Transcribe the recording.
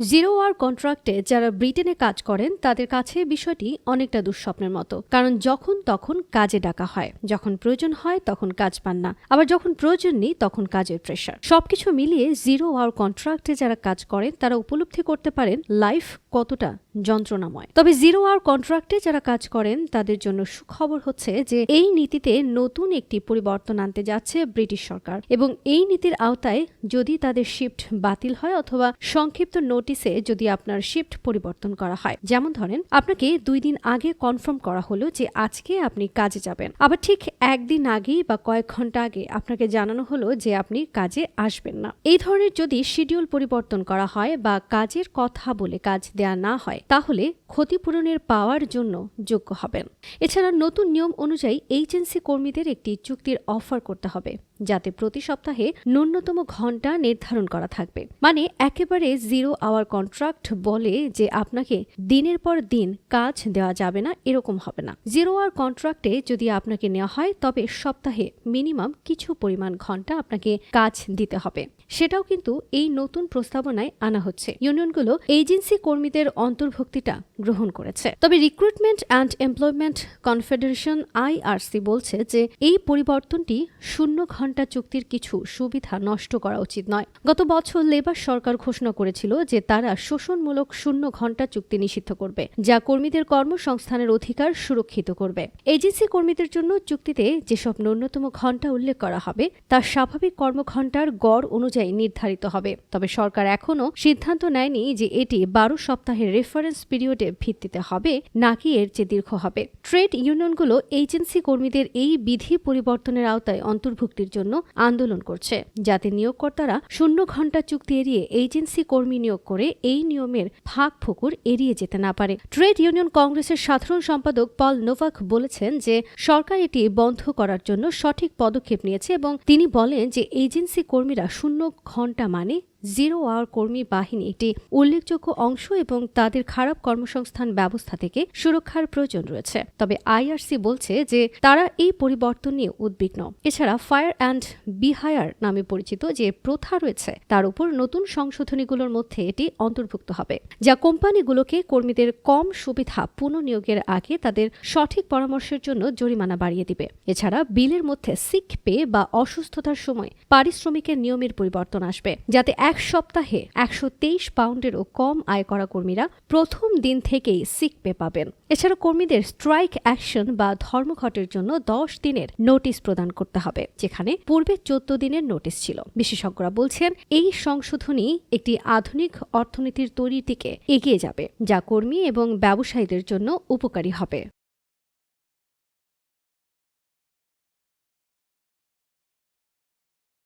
Zero hour কন্ট্রাক্টে যারা ব্রিটেনে কাজ করেন, তাদের কাছে বিষয়টি অনেকটা দুঃস্বপ্নের মতো। কারণ যখন তখন কাজে ডাকা হয়। যখন প্রয়োজন হয়, তখন কাজ পান না। আবার যখন প্রয়োজন নেই, তখন কাজের প্রেশার সবকিছু মিলিয়ে জিরো আওয়ার কন্ট্রাক্টে যারা কাজ করেন, তারা উপলব্ধি করতে পারেন লাইফ কতটা যন্ত্রণাময়। তবে জিরো আওয়ার কন্ট্রাক্টে যারা কাজ করেন, তাদের জন্য সুখবর হচ্ছে যে এই নীতিতে নতুন একটি পরিবর্তন আনতে যাচ্ছে ব্রিটিশ সরকার এবং এই নীতির আওতায় যদি তাদের শিফট বাতিল হয় অথবা সংক্ষিপ্ত নোটিসে যদি আপনার শিফট পরিবর্তন করা হয়। যেমন ধরেন, আপনাকে দুই দিন আগে কনফার্ম করা হলো যে আজকে আপনি কাজে যাবেন। আবার ঠিক একদিন আগেই বা কয়েক ঘণ্টা আগে আপনাকে জানানো হলো যে আপনি কাজে আসবেন না। এই ধরনের যদি শিডিউল পরিবর্তন করা হয় বা কাজের কথা বলে কাজ দেয়া না হয় তাহলে ক্ষতিপূরণের পাওয়ার জন্য যোগ্য হবেন। এছাড়া নতুন নিয়ম অনুযায়ী এজেন্সি কর্মীদের একটি চুক্তির অফার করতে হবে, যাতে প্রতি সপ্তাহে ন্যূনতম ঘণ্টা নির্ধারণ করা থাকবে। মানে একেবারে জিরো আওয়ার কন্ট্রাক্ট বলে যে আপনাকে দিনের পর দিন কাজ দেওয়া যাবে না, এরকম হবে না। জিরো আওয়ার কন্ট্রাক্টে যদি আপনাকে নেওয়া হয়, তবে সপ্তাহে মিনিমাম কিছু পরিমাণ ঘণ্টা আপনাকে কাজ দিতে হবে। সেটাও কিন্তু এই নতুন প্রস্তাবনায় আনা হচ্ছে। ইউনিয়নগুলো এজেন্সি কর্মীদের অন্তর্ভুক্তিটা গ্রহণ করেছে। তবে recruitment and employment confederation IRC বলছে যে এই পরিবর্তনটি শূন্য ঘণ্টা চুক্তির কিছু সুবিধা নষ্ট করা উচিত নয়। গত বছর লেবার সরকার ঘোষণা করেছিল যে তারা শোষণমূলক শূন্য ঘণ্টা চুক্তি নিষিদ্ধ করবে, যা কর্মীদের কর্মসংস্থানের অধিকার সুরক্ষিত করবে। এজেন্সি কর্মীদের জন্য চুক্তিতে যেসব ন্যূনতম ঘণ্টা উল্লেখ করা হবে, তা স্বাভাবিক কর্মঘণ্টার গড় অনুযায়ী নির্ধারিত হবে। তবে সরকার এখনও সিদ্ধান্ত নেয়নি যে এটি বারো সপ্তাহের রেফারেন্স পিরিয়ডে ভিত্তিতে হবে, নাকি এর চেয়ে দীর্ঘ হবে? ট্রেড ইউনিয়নগুলো এজেন্সি কর্মীদের এই বিধি পরিবর্তনের আওতায় অন্তর্ভুক্তির জন্য আন্দোলন করছে। যাতে নিয়োগকর্তারা শূন্য ঘণ্টা চুক্তি এড়িয়ে এজেন্সি কর্মী নিয়োগ করে এই নিয়মের ফাঁক ফুকুর এড়িয়ে যেতে না পারে। ট্রেড ইউনিয়ন কংগ্রেসের সাধারণ সম্পাদক পল নোভাক বলেছেন যে, সরকার এটি বন্ধ করার জন্য সঠিক পদক্ষেপ নিয়েছে এবং তিনি বলেন যে, এজেন্সি কর্মীরা শূন্য ঘণ্টা মানে জিরো আওয়ার কর্মী বাহিনী একটি উল্লেখযোগ্য অংশ এবং তাদের খারাপ কর্মসংস্থান ব্যবস্থা থেকে সুরক্ষার প্রয়োজন রয়েছে। তবে আইআরসি বলছে যে তারা এই পরিবর্তন নিয়ে উদ্বিগ্ন। এছাড়া ফায়ার অ্যান্ড বিহায়ার নামে পরিচিত যে প্রথা রয়েছে, তার উপর নতুন সংশোধনীগুলোর মধ্যে এটি অন্তর্ভুক্ত হবে, যা কোম্পানিগুলোকে কর্মীদের কম সুবিধা পুনঃনিয়োগের আগে তাদের সঠিক পরামর্শের জন্য জরিমানা বাড়িয়ে দিবে। এছাড়া বিলের মধ্যে সিক পে বা অসুস্থতার সময় পারিশ্রমিকের নিয়মের পরিবর্তন আসবে, যাতে এক এক সপ্তাহে একশো তেইশ পাউন্ডেরও কম আয় করা কর্মীরা প্রথম দিন থেকেই সিক পে পাবেন। এছাড়া কর্মীদের স্ট্রাইক অ্যাকশন বা ধর্মঘটের জন্য দশ দিনের নোটিশ প্রদান করতে হবে, যেখানে পূর্বে চোদ্দ দিনের নোটিশ ছিল। বিশেষজ্ঞরা বলছেন, এই সংশোধনী একটি আধুনিক অর্থনীতির তৈরির দিকে এগিয়ে যাবে, যা কর্মী এবং ব্যবসায়ীদের জন্য উপকারী হবে।